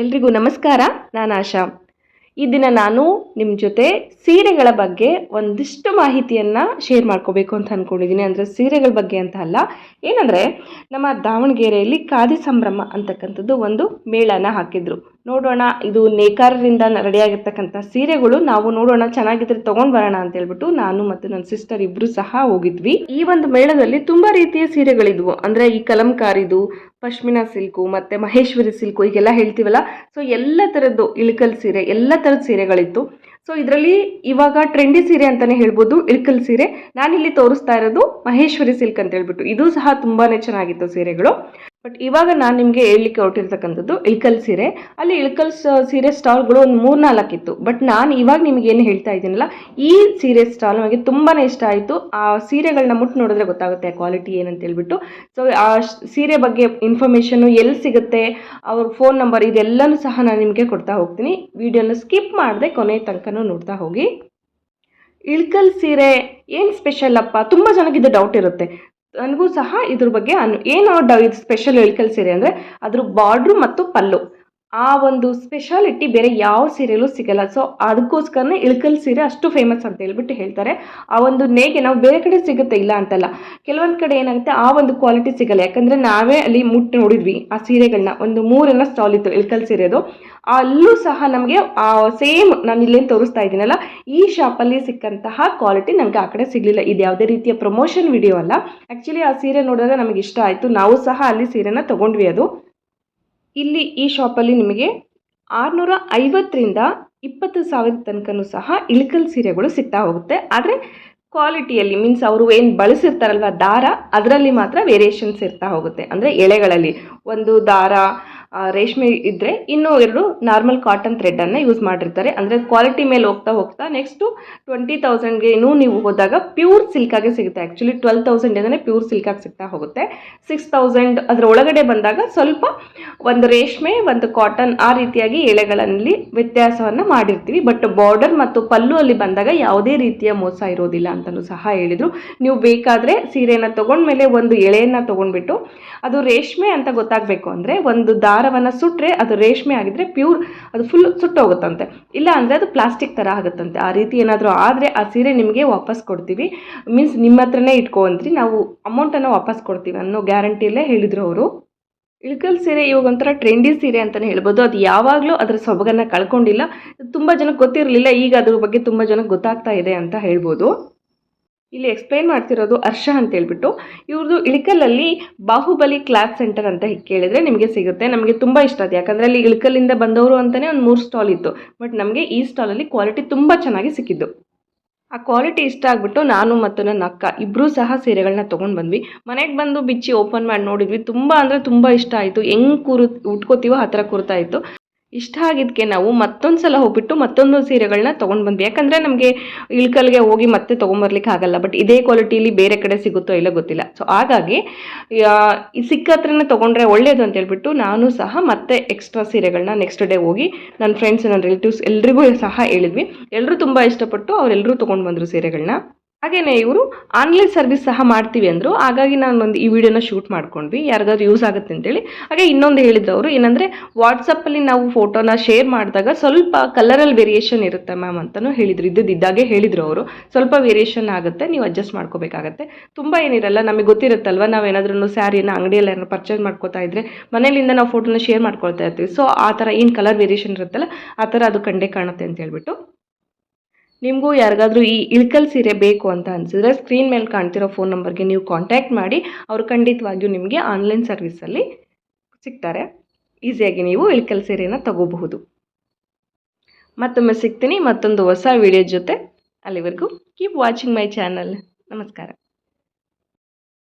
ಎಲ್ರಿಗೂ ನಮಸ್ಕಾರ, ನಾನು ಆಶಾ. ಈ ದಿನ ನಾನು ನಿಮ್ಮ ಜೊತೆ ಸೀರೆಗಳ ಬಗ್ಗೆ ಒಂದಿಷ್ಟು ಮಾಹಿತಿಯನ್ನು ಶೇರ್ ಮಾಡ್ಕೋಬೇಕು ಅಂತ ಅಂದ್ಕೊಂಡಿದ್ದೀನಿ ಅಂದರೆ ಸೀರೆಗಳ ಬಗ್ಗೆ ಅಂತ ಅಲ್ಲ, ಏನಂದರೆ ನಮ್ಮ ದಾವಣಗೆರೆಯಲ್ಲಿ ಖಾದಿ ಸಂಭ್ರಮ ಅಂತಕ್ಕಂಥದ್ದು ಒಂದು ಮೇಳನ ಹಾಕಿದ್ರು. ನೋಡೋಣ, ಇದು ನೇಕಾರರಿಂದ ರೆಡಿಯಾಗಿರ್ತಕ್ಕಂಥ ಸೀರೆಗಳು. ನಾವು ನೋಡೋಣ, ಚೆನ್ನಾಗಿದ್ರೆ ತಗೊಂಡ್ ಬರೋಣ ಅಂತ ಹೇಳ್ಬಿಟ್ಟು ನಾನು ಮತ್ತು ನನ್ನ ಸಿಸ್ಟರ್ ಇಬ್ರು ಸಹ ಹೋಗಿದ್ವಿ. ಈ ಒಂದು ಮೇಳದಲ್ಲಿ ತುಂಬಾ ರೀತಿಯ ಸೀರೆಗಳಿದ್ವು. ಅಂದ್ರೆ ಈ ಕಲಂಕಾರಿದು, ಪಶ್ಮಿನಾ ಸಿಲ್ಕು, ಮತ್ತೆ ಮಹೇಶ್ವರಿ ಸಿಲ್ಕು ಈಗೆಲ್ಲ ಹೇಳ್ತೀವಲ್ಲ? ಸೊ ಎಲ್ಲ ಥರದ್ದು ಇಳಕಲ್ ಸೀರೆ, ಎಲ್ಲ ಥರದ ಸೀರೆಗಳಿತ್ತು. ಸೊ ಇದರಲ್ಲಿ ಇವಾಗ ಟ್ರೆಂಡಿ ಸೀರೆ ಅಂತಲೇ ಹೇಳ್ಬೋದು, ಇಳಕಲ್ ಸೀರೆ. ನಾನಿಲ್ಲಿ ತೋರಿಸ್ತಾ ಇರೋದು ಮಹೇಶ್ವರಿ ಸಿಲ್ಕ್ ಅಂತ ಹೇಳ್ಬಿಟ್ಟು. ಇದು ಸಹ ತುಂಬಾ ಚೆನ್ನಾಗಿತ್ತು ಸೀರೆಗಳು. ಬಟ್ ಇವಾಗ ನಾನು ನಿಮಗೆ ಹೇಳಲಿಕ್ಕೆ ಹೊರಟಿರ್ತಕ್ಕಂಥದ್ದು ಇಳ್ಕಲ್ ಸೀರೆ. ಅಲ್ಲಿ ಇಳ್ಕಲ್ ಸೀರೆ ಸ್ಟಾಲ್ಗಳು ಒಂದು ಮೂರು ನಾಲ್ಕಿತ್ತು ಬಟ್ ನಾನು ಇವಾಗ ನಿಮಗೆ ಏನು ಹೇಳ್ತಾ ಇದ್ದೀನಲ್ಲ, ಈ ಸೀರೆ ಸ್ಟಾಲ್ ನನಗೆ ತುಂಬಾ ಇಷ್ಟ ಆಯಿತು. ಆ ಸೀರೆಗಳನ್ನ ಮುಟ್ಟು ನೋಡಿದ್ರೆ ಗೊತ್ತಾಗುತ್ತೆ ಕ್ವಾಲಿಟಿ ಏನಂತ ಹೇಳ್ಬಿಟ್ಟು. ಸೊ ಆ ಸೀರೆ ಬಗ್ಗೆ ಇನ್ಫಾರ್ಮೇಷನು ಎಲ್ಲಿ ಸಿಗುತ್ತೆ, ಅವ್ರ ಫೋನ್ ನಂಬರ್ ಇದೆಲ್ಲನೂ ಸಹ ನಾನು ನಿಮಗೆ ಕೊಡ್ತಾ ಹೋಗ್ತೀನಿ. ವಿಡಿಯೋನ ಸ್ಕಿಪ್ ಮಾಡದೆ ಕೊನೆ ತನಕನೂ ನೋಡ್ತಾ ಹೋಗಿ. ಇಳ್ಕಲ್ ಸೀರೆ ಏನು ಸ್ಪೆಷಲ್ ಅಪ್ಪ? ತುಂಬ ಜನಕ್ಕೆ ಇದು ಡೌಟ್ ಇರುತ್ತೆ. ನನಗೂ ಸಹ ಇದ್ರ ಬಗ್ಗೆ ಏನು ಡ ಇದು ಸ್ಪೆಷಲ್ ಇಳ್ಕಲ್ ಸೀರೆ ಅಂದರೆ ಅದ್ರ ಬಾರ್ಡ್ರು ಮತ್ತು ಪಲ್ಲು. ಆ ಒಂದು ಸ್ಪೆಷಾಲಿಟಿ ಬೇರೆ ಯಾವ ಸೀರೆಯಲ್ಲೂ ಸಿಗಲ್ಲ. ಸೊ ಅದಕ್ಕೋಸ್ಕರನೇ ಇಳಕಲ್ ಸೀರೆ ಅಷ್ಟು ಫೇಮಸ್ ಅಂತ ಹೇಳ್ಬಿಟ್ಟು ಹೇಳ್ತಾರೆ. ಆ ಒಂದು ನೇಗೆ ನಾವು ಬೇರೆ ಕಡೆ ಸಿಗುತ್ತೆ ಇಲ್ಲ ಅಂತಲ್ಲ. ಕೆಲವೊಂದು ಕಡೆ ಏನಾಗುತ್ತೆ, ಆ ಒಂದು ಕ್ವಾಲಿಟಿ ಸಿಗಲ್ಲ. ಯಾಕಂದರೆ ನಾವೇ ಅಲ್ಲಿ ಮುಟ್ಟಿ ನೋಡಿದ್ವಿ ಆ ಸೀರೆಗಳನ್ನ ಒಂದು ಮೂರನ್ನ ಸ್ಟಾಲ್ ಇತ್ತು ಇಳ್ಕಲ್ ಸೀರೆದು. ಅಲ್ಲೂ ಸಹ ನಮಗೆ ಆ ಸೇಮ್ ನಾನು ಇಲ್ಲೇನು ತೋರಿಸ್ತಾ ಇದ್ದೀನಲ್ಲ, ಈ ಶಾಪಲ್ಲಿ ಸಿಕ್ಕಂತಹ ಕ್ವಾಲಿಟಿ ನಮಗೆ ಆ ಕಡೆ ಸಿಗಲಿಲ್ಲ. ಇದು ಯಾವುದೇ ರೀತಿಯ ಪ್ರಮೋಷನ್ ವಿಡಿಯೋ ಅಲ್ಲ. ಆ್ಯಕ್ಚುಲಿ ಆ ಸೀರೆ ನೋಡಿದಾಗ ನಮಗೆ ಇಷ್ಟ ಆಯಿತು. ನಾವು ಸಹ ಅಲ್ಲಿ ಸೀರೆನ ತೊಗೊಂಡ್ವಿ ಅದು. ಇಲ್ಲಿ ಈ ಶಾಪಲ್ಲಿ ನಿಮಗೆ ಆರುನೂರ ಐವತ್ತರಿಂದ ಇಪ್ಪತ್ತು ಸಾವಿರ ತನಕನೂ ಸಹ ಇಳಿಕಲ್ ಸೀರೆಗಳು ಸಿಗ್ತಾ ಹೋಗುತ್ತೆ. ಆದರೆ ಕ್ವಾಲಿಟಿಯಲ್ಲಿ ಮೀನ್ಸ್ ಅವರು ಏನು ಬಳಸಿರ್ತಾರಲ್ವ ದಾರ, ಅದರಲ್ಲಿ ಮಾತ್ರ ವೇರಿಯೇಷನ್ಸ್ ಇರ್ತಾ ಹೋಗುತ್ತೆ. ಅಂದರೆ ಎಳೆಗಳಲ್ಲಿ ಒಂದು ದಾರ ರೇಷ್ಮೆ ಇದ್ದರೆ ಇನ್ನೂ ಎರಡು ನಾರ್ಮಲ್ ಕಾಟನ್ ಥ್ರೆಡ್ಡನ್ನು ಯೂಸ್ ಮಾಡಿರ್ತಾರೆ. ಅಂದರೆ ಕ್ವಾಲಿಟಿ ಮೇಲೆ ಹೋಗ್ತಾ ಹೋಗ್ತಾ ನೆಕ್ಸ್ಟು ಟ್ವೆಂಟಿ ತೌಸಂಡ್ಗೆನೂ ನೀವು ಹೋದಾಗ ಪ್ಯೂರ್ ಸಿಲ್ಕಾಗೆ ಸಿಗುತ್ತೆ. ಆ್ಯಕ್ಚುಲಿ ಟ್ವೆಲ್ ತೌಸಂಡಿಂದನೇ ಪ್ಯೂರ್ ಸಿಲ್ಕಾಗಿ ಸಿಗ್ತಾ ಹೋಗುತ್ತೆ. ಸಿಕ್ಸ್ ತೌಸಂಡ್ ಅದರ ಒಳಗಡೆ ಬಂದಾಗ ಸ್ವಲ್ಪ ಒಂದು ರೇಷ್ಮೆ, ಒಂದು ಕಾಟನ್ ಆ ರೀತಿಯಾಗಿ ಎಳೆಗಳಲ್ಲಿ ವ್ಯತ್ಯಾಸವನ್ನು ಮಾಡಿರ್ತೀವಿ. ಬಟ್ ಬಾರ್ಡರ್ ಮತ್ತು ಪಲ್ಲು ಅಲ್ಲಿ ಬಂದಾಗ ಯಾವುದೇ ರೀತಿಯ ಮೋಸ ಇರೋದಿಲ್ಲ ಅಂತಲೂ ಸಹ ಹೇಳಿದರು. ನೀವು ಬೇಕಾದರೆ ಸೀರೆನ ತೊಗೊಂಡ್ಮೇಲೆ ಒಂದು ಎಳೆಯನ್ನು ತೊಗೊಂಡ್ಬಿಟ್ಟು ಅದು ರೇಷ್ಮೆ ಅಂತ ಗೊತ್ತಾಗಬೇಕು ಅಂದರೆ ಒಂದು ದಾರವನ್ನು ಸುಟ್ಟರೆ ಅದು ರೇಷ್ಮೆ ಆಗಿದ್ರೆ ಪ್ಯೂರ್ ಅದು ಫುಲ್ ಸುಟ್ಟೋಗುತ್ತಂತೆ. ಇಲ್ಲ ಅಂದರೆ ಅದು ಪ್ಲಾಸ್ಟಿಕ್ ಥರ ಆಗುತ್ತಂತೆ. ಆ ರೀತಿ ಏನಾದರೂ ಆದರೆ ಆ ಸೀರೆ ನಿಮಗೆ ವಾಪಸ್ ಕೊಡ್ತೀವಿ. ಮೀನ್ಸ್ ನಿಮ್ಮ ಹತ್ರನೇ ಇಟ್ಕೊಂಡ್ರಿ, ನಾವು ಅಮೌಂಟನ್ನು ವಾಪಸ್ ಕೊಡ್ತೀವಿ ಅನ್ನೋ ಗ್ಯಾರಂಟಿಯಲ್ಲೇ ಹೇಳಿದರು ಅವರು. ಇಳ್ಕಲ್ ಸೀರೆ ಇವಾಗ ಒಂಥರ ಟ್ರೆಂಡಿ ಸೀರೆ ಅಂತಲೇ ಹೇಳ್ಬೋದು. ಅದು ಯಾವಾಗಲೂ ಅದರ ಸೊಬಗನ್ನು ಕಳ್ಕೊಂಡಿಲ್ಲ. ತುಂಬ ಜನಕ್ಕೆ ಗೊತ್ತಿರಲಿಲ್ಲ, ಈಗ ಅದ್ರ ಬಗ್ಗೆ ತುಂಬ ಜನಕ್ಕೆ ಗೊತ್ತಾಗ್ತಾ ಇದೆ ಅಂತ ಹೇಳ್ಬೋದು. ಇಲ್ಲಿ ಎಕ್ಸ್ಪ್ಲೈನ್ ಮಾಡ್ತಿರೋದು ಹರ್ಷ ಅಂತ ಹೇಳ್ಬಿಟ್ಟು ಇವ್ರದ್ದು ಇಳಕಲಲ್ಲಿ ಬಾಹುಬಲಿ ಕ್ಲಾತ್ ಸೆಂಟರ್ ಅಂತ ಕೇಳಿದರೆ ನಿಮಗೆ ಸಿಗುತ್ತೆ. ನಮಗೆ ತುಂಬ ಇಷ್ಟ ಅದು. ಯಾಕಂದರೆ ಅಲ್ಲಿ ಇಳಕಲ್ಲಿಂದ ಬಂದವರು ಅಂತಲೇ ಒಂದು ಮೂರು ಸ್ಟಾಲ್ ಇತ್ತು. ಬಟ್ ನಮಗೆ ಈ ಸ್ಟಾಲಲ್ಲಿ ಕ್ವಾಲಿಟಿ ತುಂಬ ಚೆನ್ನಾಗಿ ಸಿಕ್ಕಿದ್ದು. ಆ ಕ್ವಾಲಿಟಿ ಇಷ್ಟ ಆಗಿಬಿಟ್ಟು ನಾನು ಮತ್ತು ನನ್ನ ಅಕ್ಕ ಇಬ್ಬರೂ ಸಹ ಸೀರೆಗಳನ್ನ ತೊಗೊಂಡು ಬಂದ್ವಿ. ಮನೆಗೆ ಬಂದು ಬಿಚ್ಚಿ ಓಪನ್ ಮಾಡಿ ನೋಡಿದ್ವಿ. ತುಂಬ ಅಂದರೆ ತುಂಬ ಇಷ್ಟ ಆಯಿತು. ಹೆಂಗೆ ಕೂರು, ಉಟ್ಕೋತೀವೋ ಆ ಥರ ಕೂರ್ತಾ ಇತ್ತು. ಇಷ್ಟ ಆಗಿದ್ದಕ್ಕೆ ನಾವು ಮತ್ತೊಂದು ಸಲ ಹೋಗ್ಬಿಟ್ಟು ಮತ್ತೊಂದು ಸೀರೆಗಳನ್ನ ತೊಗೊಂಡು ಬಂದ್ವಿ. ಯಾಕಂದರೆ ನಮಗೆ ಇಳ್ಕಲ್ಗೆ ಹೋಗಿ ಮತ್ತೆ ತೊಗೊಂಬರ್ಲಿಕ್ಕೆ ಆಗಲ್ಲ. ಬಟ್ ಇದೇ ಕ್ವಾಲಿಟಿಲಿ ಬೇರೆ ಕಡೆ ಸಿಗುತ್ತೋ ಇಲ್ಲ ಗೊತ್ತಿಲ್ಲ. ಸೊ ಹಾಗಾಗಿ ಸಿಕ್ಕ ಹತ್ರನೇ ತೊಗೊಂಡ್ರೆ ಒಳ್ಳೆಯದು ಅಂತ ಹೇಳ್ಬಿಟ್ಟು ನಾನು ಸಹ ಮತ್ತೆ ಎಕ್ಸ್ಟ್ರಾ ಸೀರೆಗಳನ್ನ ನೆಕ್ಸ್ಟ್ ಡೇ ಹೋಗಿ ನನ್ನ ಫ್ರೆಂಡ್ಸ್ ನನ್ನ ರಿಲೇಟಿವ್ಸ್ ಎಲ್ರಿಗೂ ಸಹ ಹೇಳಿದ್ವಿ. ಎಲ್ಲರೂ ತುಂಬ ಇಷ್ಟಪಟ್ಟು ಅವರೆಲ್ಲರೂ ತೊಗೊಂಡು ಬಂದರು ಸೀರೆಗಳನ್ನ ಹಾಗೆಯೇ ಇವರು ಆನ್ಲೈನ್ ಸರ್ವಿಸ್ ಸಹ ಮಾಡ್ತೀವಿ ಅಂದರು. ಹಾಗಾಗಿ ನಾನು ಒಂದು ಈ ವಿಡಿಯೋನ ಶೂಟ್ ಮಾಡ್ಕೊಂಡ್ವಿ. ಯಾರಿಗಾದ್ರೂ ಯೂಸ್ ಆಗುತ್ತೆ ಅಂತೇಳಿ. ಹಾಗೆ ಇನ್ನೊಂದು ಹೇಳಿದ್ರು ಅವರು ಏನಂದರೆ ವಾಟ್ಸಪ್ಪಲ್ಲಿ ನಾವು ಫೋಟೋನ ಶೇರ್ ಮಾಡಿದಾಗ ಸ್ವಲ್ಪ ಕಲರಲ್ಲಿ ವೇರಿಯೇಷನ್ ಇರುತ್ತೆ ಮ್ಯಾಮ್ ಅಂತಲೂ ಹೇಳಿದರು. ಇದ್ದಿದ್ದಾಗೆ ಹೇಳಿದರು ಅವರು. ಸ್ವಲ್ಪ ವೇರಿಯೇಷನ್ ಆಗುತ್ತೆ, ನೀವು ಅಡ್ಜಸ್ಟ್ ಮಾಡ್ಕೋಬೇಕಾಗತ್ತೆ. ತುಂಬ ಏನಿರಲ್ಲ, ನಮಗೆ ಗೊತ್ತಿರುತ್ತಲ್ವ? ನಾವು ಏನಾದ್ರೂ ಸ್ಯಾರಿನ ಅಂಗಡಿಯಲ್ಲಿ ಏನಾದ್ರು ಪರ್ಚೇಸ್ ಮಾಡ್ಕೋತಾ ಇದ್ದರೆ ಮನೆಯಲ್ಲಿಂದ ನಾವು ಫೋಟೋನ ಶೇರ್ ಮಾಡ್ಕೊಳ್ತಾ ಇರ್ತೀವಿ. ಸೊ ಆ ಥರ ಏನು ಕಲರ್ ವೇರಿಯೇಷನ್ ಇರುತ್ತಲ್ಲ, ಆ ಥರ ಅದು ಕಂಡೇ ಕಾಣುತ್ತೆ ಅಂತ ಹೇಳ್ಬಿಟ್ಟು. ನಿಮಗೂ ಯಾರಿಗಾದರೂ ಈ ಇಳ್ಕಲ್ ಸೀರೆ ಬೇಕು ಅಂತ ಅನಿಸಿದ್ರೆ ಸ್ಕ್ರೀನ್ ಮೇಲೆ ಕಾಣ್ತಿರೋ ಫೋನ್ ನಂಬರ್ಗೆ ನೀವು ಕಾಂಟ್ಯಾಕ್ಟ್ ಮಾಡಿ. ಅವರು ಖಂಡಿತವಾಗಿಯೂ ನಿಮಗೆ ಆನ್ಲೈನ್ ಸರ್ವಿಸಲ್ಲಿ ಸಿಗ್ತಾರೆ. ಈಸಿಯಾಗಿ ನೀವು ಇಳ್ಕಲ್ ಸೀರೆನ ತಗೋಬಹುದು. ಮತ್ತೊಮ್ಮೆ ಸಿಗ್ತೀನಿ. ಮತ್ತೊಂದು ಹೊಸ ವಿಡಿಯೋ ಜೊತೆ ಅಲ್ಲಿವರೆಗೂ ಕೀಪ್ ವಾಚಿಂಗ್ ಮೈ ಚಾನಲ್ ನಮಸ್ಕಾರ.